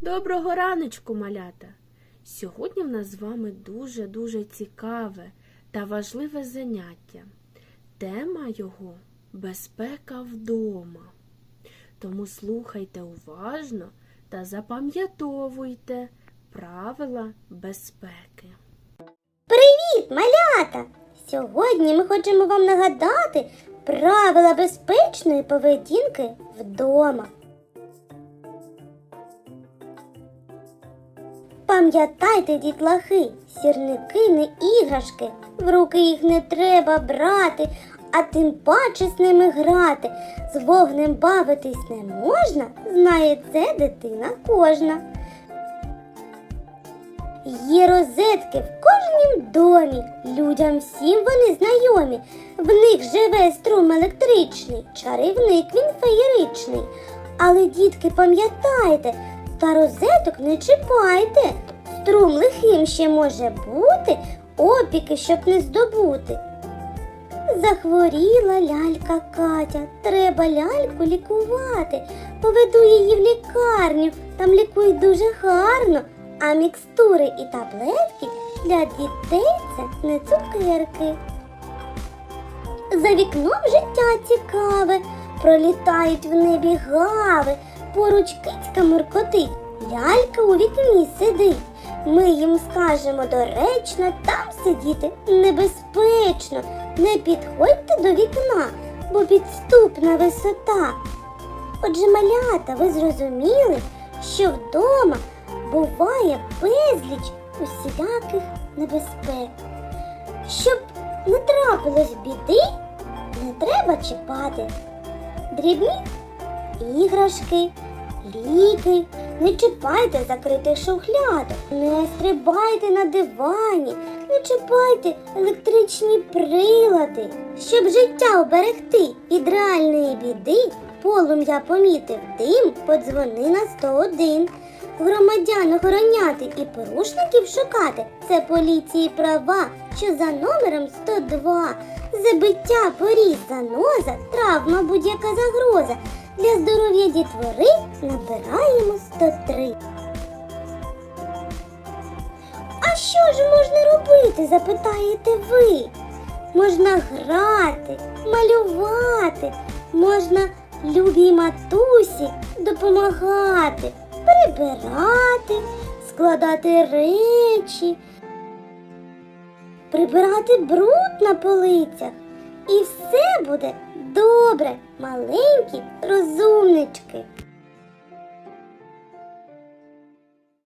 Доброго раночку, малята! Сьогодні в нас з вами дуже-дуже цікаве та важливе заняття. Тема його безпека вдома. Тому слухайте уважно та запам'ятовуйте правила безпеки. Привіт, малята! Сьогодні ми хочемо вам нагадати правила безпечної поведінки вдома. Пам'ятайте, дітлахи, сірники не іграшки, в руки їх не треба брати, а тим паче з ними грати. З вогнем бавитись не можна, знає це дитина кожна. Є розетки в кожнім домі, людям всім вони знайомі. В них живе струм електричний, чарівник він феєричний. Але, дітки, пам'ятайте, та розеток не чіпайте. Струм лихим ще може бути, опіки, щоб не здобути. Захворіла лялька Катя, треба ляльку лікувати. Поведу її в лікарню, там лікують дуже гарно, а мікстури і таблетки для дітей це не цукерки. За вікном життя цікаве, пролітають в небі гави, поруч кицька муркотить, лялька у вікні сидить. Ми їм скажемо доречно, там сидіти небезпечно. Не підходьте до вікна, бо підступна висота. Отже, малята, ви зрозуміли, що вдома буває безліч усіляких небезпек. Щоб не трапилось біди, не треба чіпати дрібні іграшки, ліки, не чіпайте закритих шухлядок, не стрибайте на дивані, не чіпайте електричні прилади. Щоб життя оберегти від реальної біди, полум'я помітив дим, подзвони на 101. Громадян охороняти і порушників шукати це поліції права, що за номером 102. Забиття поріз заноза, травма будь-яка загроза. Для здоров'я дітвори набираємо 103. А що ж можна робити, запитаєте ви? Можна грати, малювати, можна любій матусі допомагати, прибирати, складати речі, прибирати бруд на полицях. І все буде добре, маленькі розумнички.